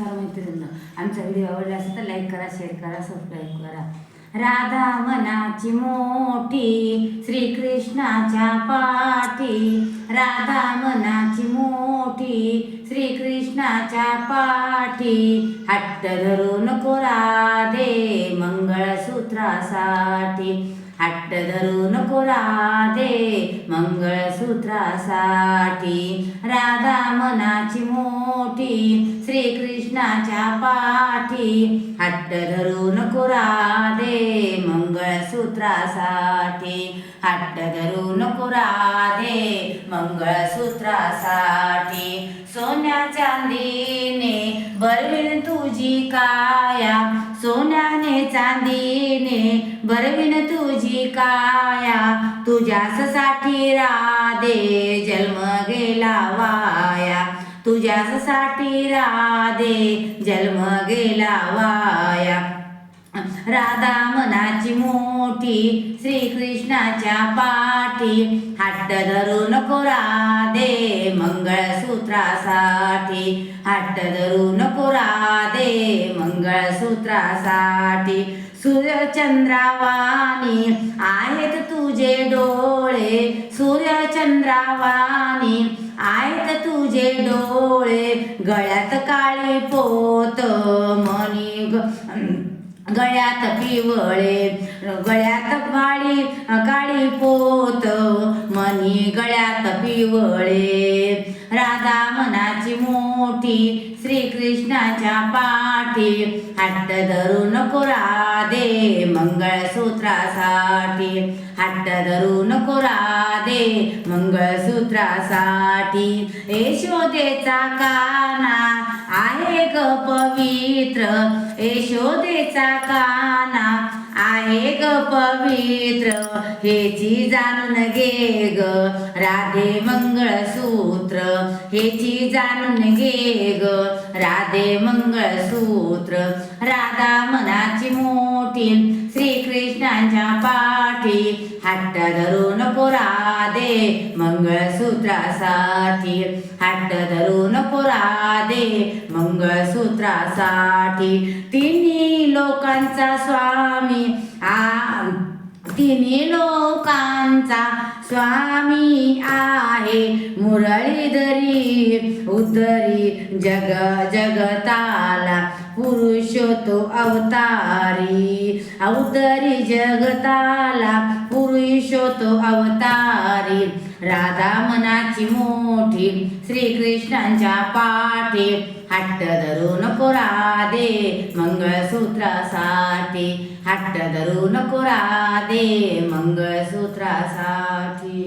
सर्व मित्रांनो आमचा व्हिडिओ आवडला असेल तर लाईक करा शेअर करा सबस्क्राईब करा. राधा मनाची मोठी श्रीकृष्णाच्या पाठी. राधा मनाची मोठी श्रीकृष्णाच्या पाठी. हट्ट धरू नको राधे. हट्ट धरू नको राधे मंगळसूत्रासाठी. राधा मनाची मोठी श्रीकृष्णाच्या पाठी. हट्ट धरू नको राधे मंगळसूत्रासाठी. हट्ट धरू नको राधे मंगळसूत्रासाठी. सोन्या चांदीने बरविन तुझी काया सोन्याने चांदीने. बरविन तुझी काया तुझ्यासाठी राधे जन्म गेला वाया. तुझ्यासाठी राधे जन्म गेला वाया. राधा मनाची मोठी श्रीकृष्णाच्या पाठी. हट्ट धरू नको राधे मंगळसूत्रासाठी. हट्ट धरू नको राधे मंगळसूत्रासाठी. सूर्यचंद्रावानी आहेत तुझे डोळे. सूर्यचंद्रावानी आहेत तुझे डोळे. गळ्यात काळी पोत मनी ग- गळ्यात पिवळे गळ्यात काळी काळी पोत मनी गळ्यात पिवळे. राधा मनाची मोठी श्रीकृष्णाच्या पाठी हट्ट धरू नको राधे मंगळसूत्रासाठी. हट्ट धरू नको राधे मंगळसूत्रासाठी. यशोदेचा काना आहे ग पवित्र यशोदेचा काना आहे ग पवित्र. हेची जाणून घे ग राधे मंगळसूत्र. हेची जाणून घे ग राधे मंगळसूत्र. राधा मनाची मोठी श्रीकृष्णाच्या पा हट्ट धरू नको राधे मंगळसूत्रासाठी हट्ट धरून नको राधे मंगळसूत्रासाठी तिन्ही लोकांचा स्वामी आ तिन्ही लोकांचा स्वामी आहे। मुरळीधरी उतरी जग जगताला। पुरुषोत्तो अवतारी अवतरी जगताला। पुरुषोत्तो अवतारी. राधा मनाची मोठी श्रीकृष्णांच्या पाठी. हट्ट धरू नको राधे मंगळसूत्रासाठी हट्ट धरू नको राधे मंगळसूत्रासाठी